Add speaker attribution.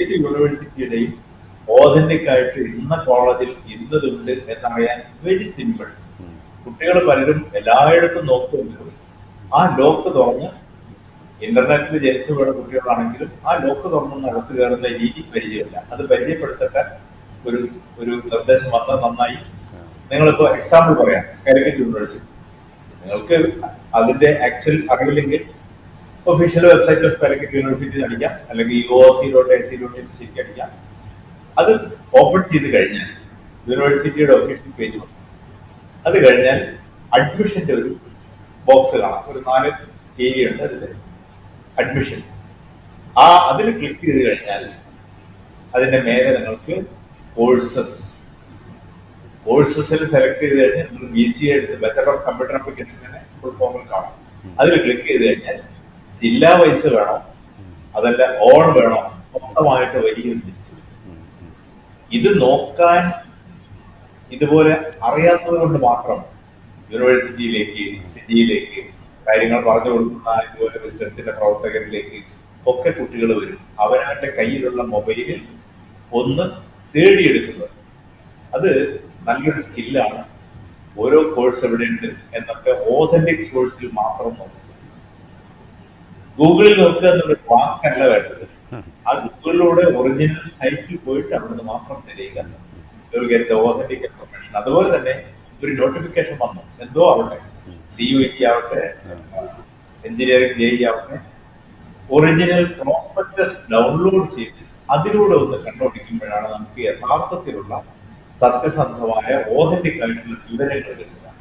Speaker 1: ഏത് യൂണിവേഴ്സിറ്റിയുടെയും ഓതന്റിക് ആയിട്ട് ഇന്ന കോളേജിൽ ഇന്നതുണ്ട് എന്നറിയാൻ വെരി സിമ്പിൾ കുട്ടികൾ പലരും എല്ലായിടത്തും നോക്കുമെങ്കിലും ആ ലോക്ക് തുറന്ന് ഇന്റർനെറ്റിൽ ജനിച്ചു വീണ കുട്ടികളാണെങ്കിലും ആ ലോക്ക് തുറന്ന് നടത്തു കയറുന്ന രീതി പരിചയമില്ല. അത് പരിചയപ്പെടുത്തേണ്ട ഒരു ഒരു നിർദ്ദേശം വന്നത് നന്നായി. നിങ്ങളിപ്പോ എക്സാമ്പിൾ പറയാം. കാലിക്കറ്റ് യൂണിവേഴ്സിറ്റി നിങ്ങൾക്ക് അതിന്റെ actual അറിവില്ലെങ്കിൽ official website of Calicut university അടിക്കാം അല്ലെങ്കിൽ U O C dot A C dot in ശരിക്കും അടിക്കാം. അത് ഓപ്പൺ ചെയ്ത് കഴിഞ്ഞാൽ യൂണിവേഴ്സിറ്റിയുടെ ഒഫീഷ്യൽ പേജ് വന്നു. അത് കഴിഞ്ഞാൽ അഡ്മിഷന്റെ ഒരു ബോക്സ് കാണാം. ഒരു നാല് ഏരിയ ഉണ്ട് അതിൽ അഡ്മിഷൻ ആ അതിൽ ക്ലിക്ക് ചെയ്ത് കഴിഞ്ഞാൽ അതിന്റെ മേലെ നിങ്ങൾക്ക് കോഴ്സസ് കോഴ്സസിൽ സെലക്ട് ചെയ്ത് കഴിഞ്ഞാൽ നിങ്ങൾ ബി സി എടുത്ത് ബച്ചലർ ഓഫ് കമ്പ്യൂട്ടർ ആപ്ലിക്കേഷൻ തന്നെ ഫുൾ ഫോമിൽ കാണാം. അതിൽ ക്ലിക്ക് ചെയ്ത് കഴിഞ്ഞാൽ ജില്ലാ വൈസ് വേണോ. അതല്ല ഓൾ വേണോ. മൊത്തമായിട്ട് വലിയൊരു ലിസ്റ്റ് ഇത് നോക്കാൻ ഇതുപോലെ അറിയാത്തത് കൊണ്ട് മാത്രം യൂണിവേഴ്സിറ്റിയിലേക്ക് സിറ്റിയിലേക്ക് കാര്യങ്ങൾ പറഞ്ഞു കൊടുക്കുന്ന ഇതുപോലെ വിസ്റ്റത്തിന്റെ പ്രവർത്തകരിലേക്ക് ഒക്കെ കുട്ടികൾ വരും. അവനവന്റെ കയ്യിലുള്ള മൊബൈലിൽ ഒന്ന് തേടിയെടുക്കുന്നത്. അത് നല്ലൊരു സ്കില്ലാണ് ഓരോ കോഴ്സ് എവിടെയുണ്ട് എന്നൊക്കെ ഓതന്റിക് സോഴ്സിൽ മാത്രം നോക്കുക. ഗൂഗിളിൽ നോക്കുക എന്നുള്ള വാക്കല്ല വേണ്ടത്. ആ ഗൂഗിളിലൂടെ ഒറിജിനൽ സൈറ്റിൽ പോയിട്ട് അവിടുന്ന് മാത്രം തിരയുക ഇൻഫർമേഷൻ അതുപോലെ തന്നെ ഒരു നോട്ടിഫിക്കേഷൻ വന്നു. എന്തോ ആവട്ടെ. സി യു ടി ആവട്ടെ എഞ്ചിനീയറിംഗ് ജെ ആവട്ടെ. ഒറിജിനൽ പ്രോപ്പർട്ടസ് ഡൗൺലോഡ് ചെയ്ത് അതിലൂടെ ഒന്ന് കണ്ടുപിടിക്കുമ്പോഴാണ് നമുക്ക് യഥാർത്ഥത്തിലുള്ള സത്യസന്ധമായ ഓതന്റിക് ആയിട്ടുള്ള വിവരങ്ങൾ കിട്ടുന്നത്